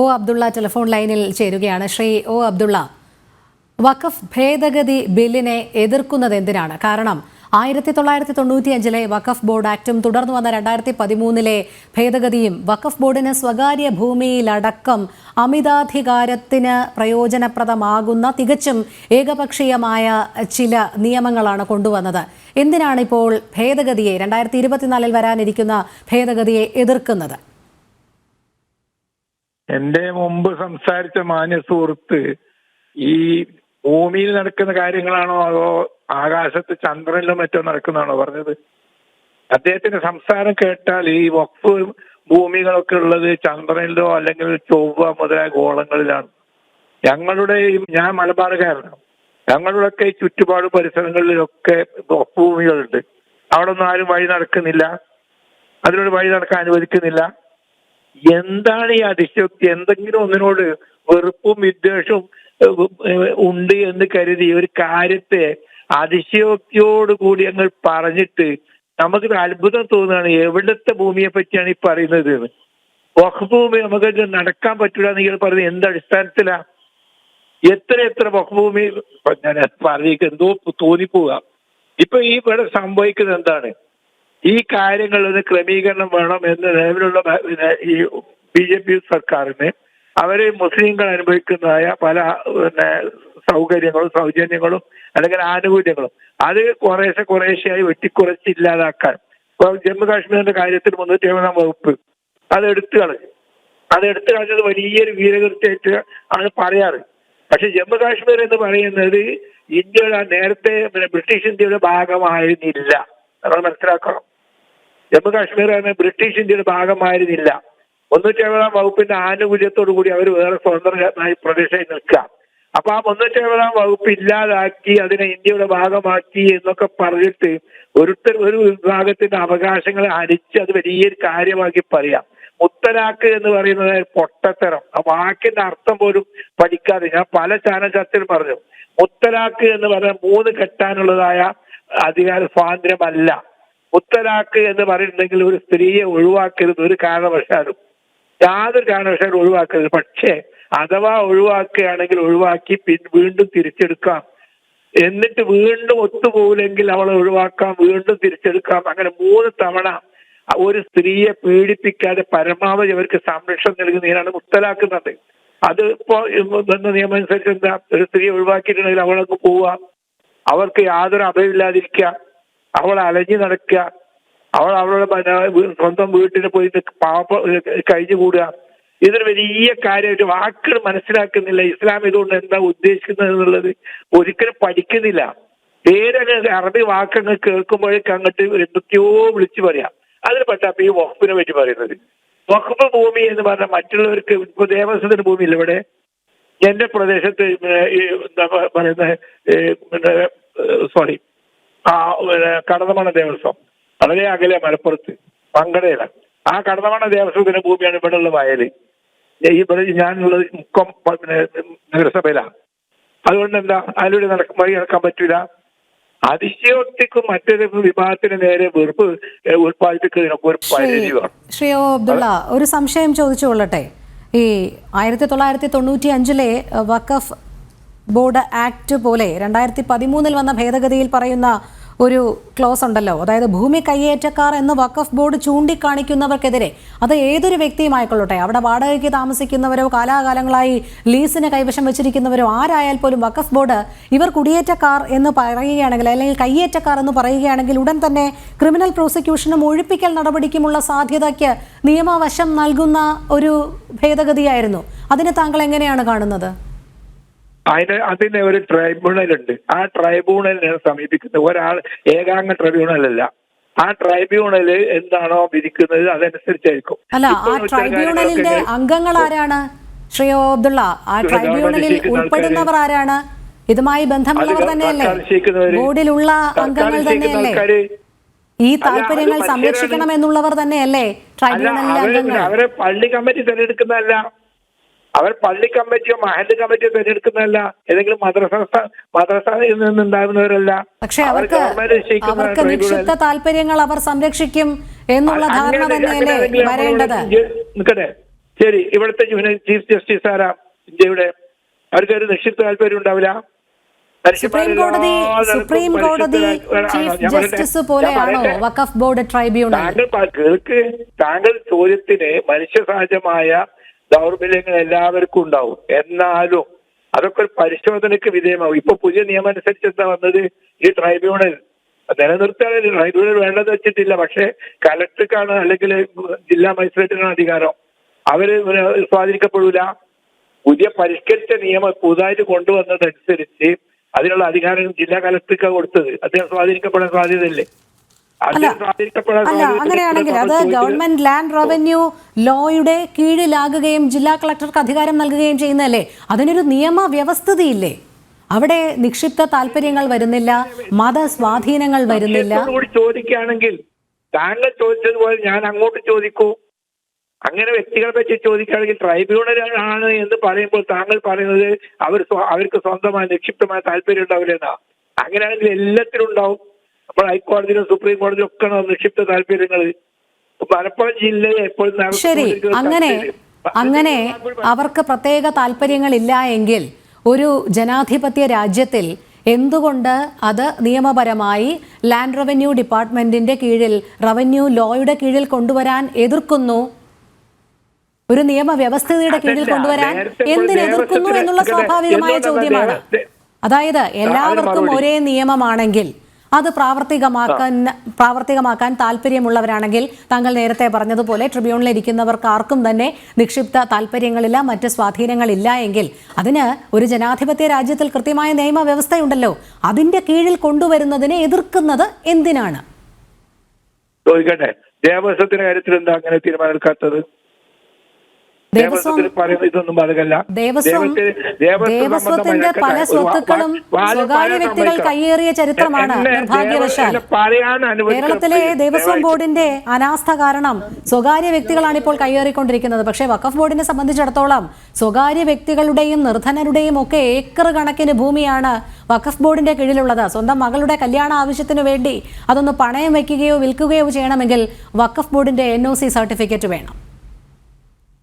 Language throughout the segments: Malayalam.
ഒ അബ്ദുള്ള ടെലിഫോൺ ലൈനിൽ ചേരുകയാണ്. ശ്രീ ഒ അബ്ദുള്ള വഖഫ് ഭേദഗതി ബില്ലിനെ എതിർക്കുന്നത് എന്തിനാണ്? കാരണം ആയിരത്തി തൊള്ളായിരത്തി തൊണ്ണൂറ്റിയഞ്ചിലെ വഖഫ് ബോർഡ് ആക്ടും തുടർന്ന് വന്ന രണ്ടായിരത്തി പതിമൂന്നിലെ ഭേദഗതിയും വഖഫ് ബോർഡിന് സ്വകാര്യ ഭൂമിയിലടക്കം അമിതാധികാരത്തിന് പ്രയോജനപ്രദമാകുന്ന തികച്ചും ഏകപക്ഷീയമായ ചില നിയമങ്ങളാണ് കൊണ്ടുവന്നത്. എന്തിനാണ് ഇപ്പോൾ ഭേദഗതിയെ രണ്ടായിരത്തി ഇരുപത്തിനാലിൽ വരാനിരിക്കുന്ന ഭേദഗതിയെ എതിർക്കുന്നത്? എന്റെ മുമ്പ് സംസാരിച്ച മാന്യ സുഹൃത്ത് ഈ ഭൂമിയിൽ നടക്കുന്ന കാര്യങ്ങളാണോ അതോ ആകാശത്ത് ചന്ദ്രനിലും മറ്റോ നടക്കുന്നതാണോ പറഞ്ഞത്? അദ്ദേഹത്തിന്റെ സംസാരം കേട്ടാൽ ഈ വഖഫ് ഭൂമികളൊക്കെ ഉള്ളത് ചന്ദ്രനിലോ അല്ലെങ്കിൽ ചൊവ്വ മുതലായ ഗോളങ്ങളിലാണ്. ഞങ്ങളുടെ ഞാൻ മലബാറുകാരനാണ്. ഞങ്ങളുടെയൊക്കെ ഈ ചുറ്റുപാട് പരിസരങ്ങളിലൊക്കെ ഭൂമികളുണ്ട്. അവിടെ ഒന്നും ആരും വഴി നടക്കുന്നില്ല. അതിനൊരു വഴി നടക്കാൻ അനുവദിക്കുന്നില്ല. എന്താണ് ഈ അതിശക്തി എന്തെങ്കിലും ഒന്നിനോട് വെറുപ്പും വിദ്വേഷവും ഉണ്ട് എന്ന് കരുതി ഒരു കാര്യത്തെ അതിശയോക്തിയോട് കൂടി അങ്ങ് പറഞ്ഞിട്ട് നമുക്കൊരു അത്ഭുതം തോന്നുകയാണ്. എവിടത്തെ ഭൂമിയെ പറ്റിയാണ് ഈ പറയുന്നത്? എന്ന് വഖഫ് നമുക്ക് നടക്കാൻ പറ്റൂല നിങ്ങൾ പറയുന്നത് എന്ത് അടിസ്ഥാനത്തിലാ? എത്ര എത്ര വഖഫ് ഭൂമി ഇപ്പൊ ഞാൻ പറഞ്ഞേക്ക് എന്തോ തോന്നിപ്പോവുക ഇപ്പൊ ഈ ഇവിടെ സംഭവിക്കുന്നത് എന്താണ്? ഈ കാര്യങ്ങളിൽ ക്രമീകരണം വേണം എന്ന് നിലവിലുള്ള ഈ ബി ജെ പി സർക്കാരിന് അവർ മുസ്ലിങ്ങൾ അനുഭവിക്കുന്നതായ പല പിന്നെ സൗകര്യങ്ങളും സൗജന്യങ്ങളും അല്ലെങ്കിൽ ആനുകൂല്യങ്ങളും അത് കുറേശ്ശെ കുറേശ്ശെയായി വെട്ടിക്കുറച്ച് ഇല്ലാതാക്കാൻ. ഇപ്പൊ ജമ്മു കാശ്മീരിന്റെ കാര്യത്തിൽ മുന്നൂറ്റി എഴുപതാം വകുപ്പ് അത് എടുത്തു കളഞ്ഞു. അത് എടുത്തു കളഞ്ഞത് വലിയൊരു വീരകൃത്യമായിട്ട് ആണ് പറയാറ്. പക്ഷെ ജമ്മു കാശ്മീർ എന്ന് പറയുന്നത് ഇന്ത്യയുടെ നേരത്തെ ബ്രിട്ടീഷ് ഇന്ത്യയുടെ ഭാഗമായിരുന്നില്ല. നമ്മൾ മനസ്സിലാക്കണം. ജമ്മു കാശ്മീർ ബ്രിട്ടീഷ് ഇന്ത്യയുടെ ഭാഗമായിരുന്നില്ല. മുന്നൂറ്റി എഴുപതാം വകുപ്പിന്റെ ആനുകൂല്യത്തോടു കൂടി അവർ വേറെ സ്വതന്ത്രമായി പ്രദേശമായി നിൽക്കുക. അപ്പൊ ആ മുന്നൂറ്റി എഴുപതാം വകുപ്പ് ഇല്ലാതാക്കി അതിനെ ഇന്ത്യയുടെ ഭാഗമാക്കി എന്നൊക്കെ പറഞ്ഞിട്ട് ഒരുത്തർ ഒരു വിഭാഗത്തിന്റെ അവകാശങ്ങളെ ഹരിച്ച് അത് വലിയൊരു കാര്യമാക്കി പറയാം. മുത്തലാക്ക് എന്ന് പറയുന്നത് പൊട്ടത്തരം. ആ വാക്കിന്റെ അർത്ഥം പോലും പഠിക്കാതെ ഞാൻ പല ചാനൽ ചർച്ചയിൽ പറഞ്ഞു. മുത്തലാക്ക് എന്ന് പറഞ്ഞാൽ മൂന്ന് കെട്ടാനുള്ളതായ അധികാര സ്വാതന്ത്ര്യമല്ല. മുത്തലാഖ് എന്ന് പറയുന്നുണ്ടെങ്കിൽ ഒരു സ്ത്രീയെ ഒഴിവാക്കരുത് ഒരു കാരണവശാലും. യാതൊരു കാരണവശാലും ഒഴിവാക്കരുത്. പക്ഷേ അഥവാ ഒഴിവാക്കുകയാണെങ്കിൽ ഒഴിവാക്കി വീണ്ടും തിരിച്ചെടുക്കാം. എന്നിട്ട് വീണ്ടും ഒത്തുപോകില്ലെങ്കിൽ അവളെ ഒഴിവാക്കാം വീണ്ടും തിരിച്ചെടുക്കാം. അങ്ങനെ മൂന്ന് തവണ ഒരു സ്ത്രീയെ പീഡിപ്പിക്കാതെ പരമാവധി അവർക്ക് സംരക്ഷണം നൽകുന്നതിനാണ് മുത്തലാക്കുന്നത് അത് ഇപ്പോ നിയമം അനുസരിച്ച് എന്താ? ഒരു സ്ത്രീയെ ഒഴിവാക്കിയിട്ടുണ്ടെങ്കിൽ അവളൊക്കെ പോവാം. അവർക്ക് യാതൊരു അഭയമില്ലാതിരിക്കുക അവൾ അലഞ്ഞു നടക്കുക. അവൾ അവളുടെ സ്വന്തം വീട്ടിൽ പോയി പാപ പാപ്പ കഴിഞ്ഞുകൂടുക ഇതൊരു വലിയ കാര്യമായിട്ട് വാക്കുകൾ മനസ്സിലാക്കുന്നില്ല. ഇസ്ലാം ഇതുകൊണ്ട് എന്താ ഉദ്ദേശിക്കുന്നത് എന്നുള്ളത് ഒരിക്കലും പഠിക്കുന്നില്ല. പേരങ്ങ് അറബി വാക്കങ്ങ് കേൾക്കുമ്പോഴേക്ക് അങ്ങോട്ട് എന്തൊക്കെയോ വിളിച്ചു പറയാം. അതിന് പറ്റാത്ത ഈ വഖഫിനെ പറ്റി പറയുന്നത്. വഖഫ് ഭൂമി എന്ന് പറഞ്ഞാൽ മറ്റുള്ളവർക്ക് ഇപ്പൊ ദേവസ്വത്തിന് ഭൂമി ഇല്ല ഇവിടെ? എന്റെ പ്രദേശത്ത് എന്താ പറയുന്ന സോറി ആ കടന്നമണ ദേവസ്വം. വളരെ അകലെ മലപ്പുറത്ത് പങ്കടയില ആ കടന്നമണ ദേവസ്വത്തിന്റെ ഭൂമിയാണ് ഇവിടെ ഉള്ള വയൽ. ഈ ഇവിടെ ഞാനുള്ളത് മുക്കം പിന്നെ നഗരസഭയിലാണ് അതുകൊണ്ട് എന്താ അതിലൂടെ നടക്കും വഴി നടക്കാൻ പറ്റൂല. അതിശയോക്തിക്കും മറ്റൊരു വിഭാഗത്തിന് നേരെ വെറുപ്പ് ഉത്പാദിപ്പിക്കുന്നതിനൊക്കെ ഒരു പരിധി വേണം ശ്രീ അബ്ദുള്ള ഒരു സംശയം ചോദിച്ചുകൊള്ളട്ടെ. ഈ ആയിരത്തി തൊള്ളായിരത്തി തൊണ്ണൂറ്റി അഞ്ചിലെ വഖഫ് ബോർഡ് ആക്ട് പോലെ രണ്ടായിരത്തി പതിമൂന്നിൽ വന്ന ഭേദഗതിയിൽ പറയുന്ന ഒരു ക്ലോസ് ഉണ്ടല്ലോ. അതായത് ഭൂമി കയ്യേറ്റക്കാർ എന്ന് വഖഫ് ബോർഡ് ചൂണ്ടിക്കാണിക്കുന്നവർക്കെതിരെ അത് ഏതൊരു വ്യക്തിയും ആയിക്കൊള്ളട്ടെ അവിടെ വാടകയ്ക്ക് താമസിക്കുന്നവരോ കാലാകാലങ്ങളായി ലീസിന് കൈവശം വെച്ചിരിക്കുന്നവരോ ആരായാൽ പോലും വഖഫ് ബോർഡ് ഇവർ കുടിയേറ്റക്കാർ എന്ന് പറയുകയാണെങ്കിൽ അല്ലെങ്കിൽ കയ്യേറ്റക്കാർ എന്ന് പറയുകയാണെങ്കിൽ ഉടൻ തന്നെ ക്രിമിനൽ പ്രോസിക്യൂഷനും ഒഴിപ്പിക്കൽ നടപടിക്കുമുള്ള സാധ്യതയ്ക്ക് നിയമവശം നൽകുന്ന ഒരു ഭേദഗതിയായിരുന്നു. അതിനെ താങ്കൾ എങ്ങനെയാണ് കാണുന്നത്? അതിന് അതിന് ഒരു ട്രൈബ്യൂണൽ ഉണ്ട് ആ ട്രൈബ്യൂണലിനെ സമീപിക്കുന്നത് ഒരാൾ ഏകാംഗ ട്രൈബ്യൂണൽ അല്ല ആ ട്രൈബ്യൂണൽ എന്താണോ വിധിക്കുന്നത് അതനുസരിച്ചായിരിക്കും. അല്ല ആ ട്രൈബ്യൂണലിന്റെ അംഗങ്ങൾ ആരാണ് ശ്രീ അബ്ദുള്ള. ആ ട്രൈബ്യൂണലിൽ ഉൾപ്പെടുന്നവർ ആരാണ്? ഇതുമായി ബന്ധമുള്ളവർ തന്നെയല്ലേ? ബോർഡിലുള്ള അംഗങ്ങൾ തന്നെയല്ലേ? ഈ താല്പര്യങ്ങൾ സംരക്ഷിക്കണം എന്നുള്ളവർ തന്നെയല്ലേ ട്രൈബ്യൂണലിലെ അംഗങ്ങൾ? അവരെ പള്ളി കമ്മിറ്റി തെരഞ്ഞെടുക്കുന്നതല്ല. അവർ പള്ളി കമ്മിറ്റിയോ മഹല്ല് കമ്മിറ്റിയോ തിരഞ്ഞെടുക്കുന്നതല്ല. ഏതെങ്കിലും മദ്രസ മദ്രസയിൽ നിന്നുണ്ടാകുന്നവരല്ല. പക്ഷെ അവർക്ക് അവർക്ക് നിക്ഷിപ്ത താല്പര്യങ്ങൾ അവർ സംരക്ഷിക്കും എന്നുള്ള ധാരണ തന്നെയല്ലേ വരേണ്ടത്? നിൽക്കട്ടെ ശരി ഇവിടുത്തെ ചീഫ് ജസ്റ്റിസ് ആരാ? ഇന്ത്യയുടെ അവർക്ക് ഒരു നിശ്ചിത താല്പര്യം ഉണ്ടാവില്ല? സുപ്രീം കോടതി സുപ്രീം കോടതി ചീഫ് ജസ്റ്റിസ് പോലെയാണോ വഖഫ് ബോർഡ് ട്രൈബ്യൂണൽ? താങ്കൾ താങ്കൾ ചോദ്യത്തിന് മനുഷ്യ സഹജമായ ദൗർബല്യങ്ങൾ എല്ലാവർക്കും ഉണ്ടാവും. എന്നാലും അതൊക്കെ ഒരു പരിശോധനയ്ക്ക് വിധേയമാവും. ഇപ്പൊ പുതിയ നിയമം അനുസരിച്ച് എന്താ വന്നത്? ഈ ട്രൈബ്യൂണൽ നിലനിർത്താൻ ട്രൈബ്യൂണൽ വേണ്ടത് വെച്ചിട്ടില്ല. പക്ഷെ കലക്ടർക്കാണ് അല്ലെങ്കിൽ ജില്ലാ മജിസ്ട്രേറ്റിനാണ് അധികാരം. അവർ സ്വാധീനിക്കപ്പെടൂല. പുതിയ പരിഷ്കരിച്ച നിയമം പുതുതായിട്ട് കൊണ്ടുവന്നതനുസരിച്ച് അതിനുള്ള അധികാരം ജില്ലാ കലക്ടർക്ക് കൊടുത്തത്. അദ്ദേഹം സ്വാധീനിക്കപ്പെടാൻ സാധ്യതയില്ലേ? അല്ല അങ്ങനെയാണെങ്കിൽ അത് ഗവൺമെന്റ് ലാൻഡ് റവന്യൂ ലോയുടെ കീഴിലാകുകയും ജില്ലാ കളക്ടർക്ക് അധികാരം നൽകുകയും ചെയ്യുന്നതല്ലേ? അതിനൊരു നിയമ വ്യവസ്ഥിതിയില്ലേ അവിടെ നിക്ഷിപ്ത താല്പര്യങ്ങൾ വരുന്നില്ല മത സ്വാധീനങ്ങൾ വരുന്നില്ല. ചോദിക്കുകയാണെങ്കിൽ താങ്കൾ ചോദിച്ചതുപോലെ ഞാൻ അങ്ങോട്ട് ചോദിക്കൂ. അങ്ങനെ വ്യക്തികളെ പറ്റി ചോദിക്കുകയാണെങ്കിൽ ട്രൈബ്യൂണൽ ആണ് എന്ന് പറയുമ്പോൾ താങ്കൾ പറയുന്നത് അവർ അവർക്ക് സ്വന്തമായ നിക്ഷിപ്തമായ താല്പര്യം ഉണ്ടാവില്ലെന്നാ അങ്ങനെയാണെങ്കിൽ എല്ലാത്തിലും ഉണ്ടാവും. അപ്പോൾ ഹൈക്കോടതിയിലും സുപ്രീം കോടതിയിലും ഒക്കെ നിക്ഷിപ്ത താല്പര്യങ്ങൾ മലപ്പുറം ജില്ലയെ എപ്പോഴും ശരി അങ്ങനെ അങ്ങനെ അവർക്ക് പ്രത്യേക താല്പര്യങ്ങളില്ല എങ്കിൽ ഒരു ജനാധിപത്യ രാജ്യത്തിൽ എന്തുകൊണ്ട് അത് നിയമപരമായി ലാൻഡ് റവന്യൂ ഡിപ്പാർട്ട്മെന്റിന്റെ കീഴിൽ റവന്യൂ ലോയുടെ കീഴിൽ കൊണ്ടുവരാൻ എതിർക്കുന്നു? ഒരു നിയമവ്യവസ്ഥയുടെ കീഴിൽ കൊണ്ടുവരാൻ എന്തിനെതിർക്കുന്നു ഇപ്പോൾ എന്തിന് എതിർക്കുന്നു എന്നുള്ള സ്വാഭാവികമായ ചോദ്യമാണ്. അതായത് എല്ലാവർക്കും ഒരേ നിയമമാണെങ്കിൽ അത് പ്രാവർത്തികമാക്കാൻ പ്രാവർത്തികമാക്കാൻ താല്പര്യമുള്ളവരാണെങ്കിൽ താങ്കൾ നേരത്തെ പറഞ്ഞതുപോലെ ട്രിബ്യൂണലിൽ ഇരിക്കുന്നവർക്ക് ആർക്കും തന്നെ നിക്ഷിപ്ത താല്പര്യങ്ങളില്ല മറ്റ് സ്വാധീനങ്ങളില്ല എങ്കിൽ അതിന് ഒരു ജനാധിപത്യ രാജ്യത്തിൽ കൃത്യമായ നിയമവ്യവസ്ഥയുണ്ടല്ലോ. അതിന്റെ കീഴിൽ കൊണ്ടുവരുന്നതിനെ എതിർക്കുന്നത് എന്തിനാണ്? ചോദിക്കട്ടെ. ദേവസ്വത്തിന്റെ കാര്യത്തിൽ എന്താ അങ്ങനെ തീരുമാനമെടുക്കാത്തത് ദേവസ്വം ദേവസ്വത്തിൽ പറയുന്നത് ഇതൊന്നും ബാധകല്ല ദേവസ്വം ദേവസ്വത്തിൽ- ദേവസ്വം ദേവസ്വത്തിന്റെ പല സ്വത്തുക്കളും സ്വകാര്യ വ്യക്തികൾ കൈയേറിയ കയ്യേറിയ ചരിത്രമാണ് നിർഭാഗ്യവശാൽ. കേരളത്തിലെ ദേവസ്വം ബോർഡിന്റെ അനാസ്ഥ കാരണം സ്വകാര്യ വ്യക്തികളാണ് ഇപ്പോൾ കയ്യേറിക്കൊണ്ടിരിക്കുന്നത്. പക്ഷേ വഖഫ് ബോർഡിനെ സംബന്ധിച്ചിടത്തോളം സ്വകാര്യ വ്യക്തികളുടെയും നിർധനരുടെയും ഒക്കെ ഏക്കർ കണക്കിന് ഭൂമിയാണ് വഖഫ് ബോർഡിന്റെ കീഴിലുള്ളത്. സ്വന്തം മകളുടെ കല്യാണ ആവശ്യത്തിനു വേണ്ടി അതൊന്ന് പണയം വയ്ക്കുകയോ വിൽക്കുകയോ ചെയ്യണമെങ്കിൽ വഖഫ് ബോർഡിന്റെ എൻ സർട്ടിഫിക്കറ്റ് വേണം.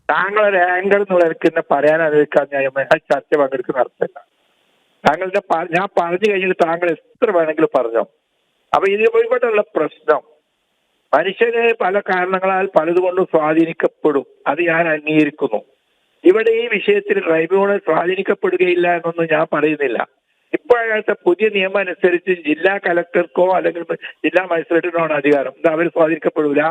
താങ്കളൊരു ആങ്കർ എന്നുള്ള വിളിക്കുന്ന എന്നെ പറയാൻ അനുവദിക്കാൻ ഞാൻ ചർച്ച പങ്കെടുക്കുന്ന അർത്ഥമില്ല താങ്കളുടെ ഞാൻ പറഞ്ഞു കഴിഞ്ഞിട്ട് താങ്കൾ എത്ര വേണമെങ്കിലും പറഞ്ഞു. അപ്പൊ ഇത് ഇവിടെയുള്ള പ്രശ്നം. മനുഷ്യന് പല കാരണങ്ങളാൽ പലതുകൊണ്ടും സ്വാധീനിക്കപ്പെടും. അത് ഞാൻ അംഗീകരിക്കുന്നു. ഇവിടെ ഈ വിഷയത്തിൽ ട്രൈബ്യൂണൽ സ്വാധീനിക്കപ്പെടുകയില്ല എന്നൊന്നും ഞാൻ പറയുന്നില്ല. ഇപ്പോഴത്തെ പുതിയ നിയമം അനുസരിച്ച് ജില്ലാ കലക്ടർക്കോ അല്ലെങ്കിൽ ജില്ലാ മജിസ്ട്രേറ്റിനോ ആണ് അധികാരം. അവർ സ്വാധീനിക്കപ്പെടൂല.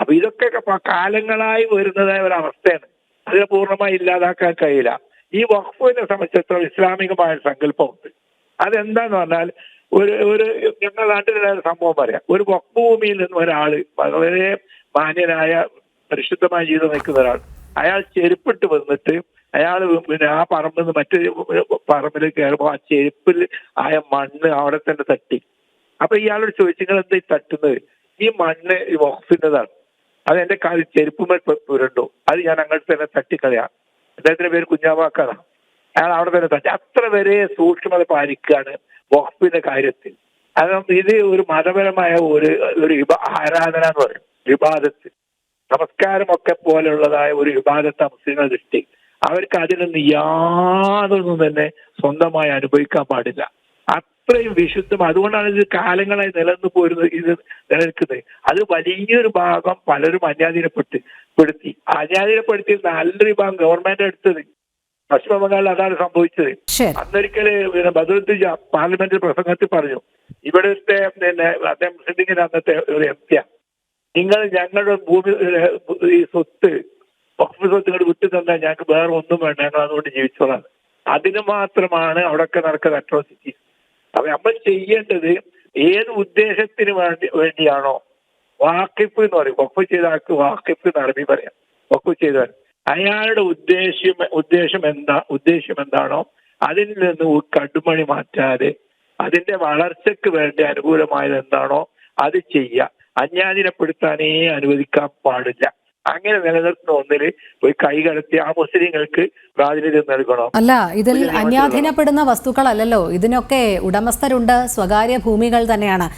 അപ്പൊ ഇതൊക്കെ കാലങ്ങളായി വരുന്നതായ ഒരു അവസ്ഥയാണ്. അതിനെ പൂർണമായി ഇല്ലാതാക്കാൻ കഴിയില്ല. ഈ വഖഫിനെ സംബന്ധിച്ചിടത്തോളം ഇസ്ലാമികമായ സങ്കല്പമുണ്ട്. അതെന്താന്ന് പറഞ്ഞാൽ ഒരു ഒരു ഞങ്ങളുടെ നാട്ടിലുള്ള ഒരു സംഭവം പറയാം. ഒരു വഖഫ് ഭൂമിയിൽ നിന്ന് ഒരാൾ വളരെ മാന്യനായ പരിശുദ്ധമായ ജീവിതം നയിക്കുന്ന ഒരാൾ അയാൾ ചെരുപ്പിട്ട് വന്നിട്ട് അയാൾ പിന്നെ ആ പറമ്പിൽ നിന്ന് മറ്റൊരു പറമ്പിൽ കയറുമ്പോൾ ആ ചെരുപ്പിൽ ആയ മണ്ണ് അവിടെ തന്നെ തട്ടി. അപ്പൊ ഇയാളോട് ചോദിച്ചു നിങ്ങൾ എന്താ ഈ തട്ടുന്നത്? ഈ മണ്ണ് ഈ വഖഫിന്റെതാണ്. അത് എന്റെ കാലിൽ ചെരുപ്പുമേൽ പുരണ്ടു. അത് ഞാൻ അങ്ങോട്ട് തന്നെ തട്ടിക്കളയാം അദ്ദേഹത്തിന്റെ പേര് കുഞ്ഞാവാക്കാണ് അയാൾ അവിടെ തന്നെ തട്ടി. അത്ര വരെ സൂക്ഷ്മത പാലിക്കുകയാണ് വഖഫിന്റെ കാര്യത്തിൽ. കാരണം ഇത് ഒരു മതപരമായ ഒരു ഒരു ആരാധന എന്ന് പറയും. വിവാദത്ത് നമസ്കാരമൊക്കെ പോലെയുള്ളതായ ഒരു വിവാദത്തെ മുസ്ലിങ്ങൾ ദൃഷ്ടി അവർക്ക് അതിൽ നിന്ന് യാതൊന്നും തന്നെ സ്വന്തമായി അനുഭവിക്കാൻ പാടില്ല. അത്രയും വിശുദ്ധം. അതുകൊണ്ടാണ് ഇത് കാലങ്ങളായി നിലനിന്ന് പോരുന്നത് ഇത് നിലനിൽക്കുന്നത്. അത് വലിയൊരു ഭാഗം പലരും അന്യാധീനപ്പെട്ട് പെടുത്തി. അന്യാധീനപ്പെടുത്തി നല്ലൊരു ഭാഗം ഗവൺമെന്റ് എടുത്തത് പശ്ചിമ ബംഗാളിൽ അതാണ് സംഭവിച്ചത്. അന്നൊരിക്കൽ പിന്നെ ബദറുദ്ദീജ പാർലമെന്റിൽ പ്രസംഗത്തിൽ പറഞ്ഞു ഇവിടുത്തെ പിന്നെ അദ്ദേഹം ലീഗിന്റെ അന്നത്തെ ഒരു എം പിയാ നിങ്ങൾ ഞങ്ങളുടെ ഭൂമി ഈ സ്വത്ത് വഖഫ് സ്വത്ത് ഇങ്ങോട്ട് വിട്ടു തന്നാൽ ഞങ്ങൾക്ക് വേറെ ഒന്നും വേണ്ട ഞങ്ങൾ അതുകൊണ്ട് ജീവിച്ചോളാം. അതിന് മാത്രമാണ് അവിടെയൊക്കെ നടക്കുന്ന അട്രോസിറ്റി അപ്പൊ നമ്മൾ ചെയ്യേണ്ടത് ഏത് ഉദ്ദേശത്തിന് വേണ്ടി വേണ്ടിയാണോ വാക്കിപ്പ് എന്ന് പറയും. വഖഫ് ചെയ്ത ആൾക്ക് വാക്കിപ്പ് എന്ന് പറയാം. വഖഫ് ചെയ്തവൻ അയാളുടെ ഉദ്ദേശ്യം ഉദ്ദേശം എന്താ ഉദ്ദേശ്യം എന്താണോ അതിൽ നിന്ന് കടുമണി മാറ്റാതെ അതിന്റെ വളർച്ചയ്ക്ക് വേണ്ടി അനുകൂലമായത് എന്താണോ അത് ചെയ്യുക അന്യാധീനപ്പെടുത്താനേ അനുവദിക്കാൻ പാടില്ല. അങ്ങനെ നിലനിർത്തുന്ന ഒന്നിൽ പോയി കൈകടത്തി ആ മുസ്ലിങ്ങൾക്ക് പ്രാതിനിധ്യം നൽകണം? അല്ല ഇതിൽ അന്യാധീനപ്പെടുന്ന വസ്തുക്കളല്ലല്ലോ. ഇതിനൊക്കെ ഉടമസ്ഥരുണ്ട് സ്വകാര്യ ഭൂമികൾ തന്നെയാണ്.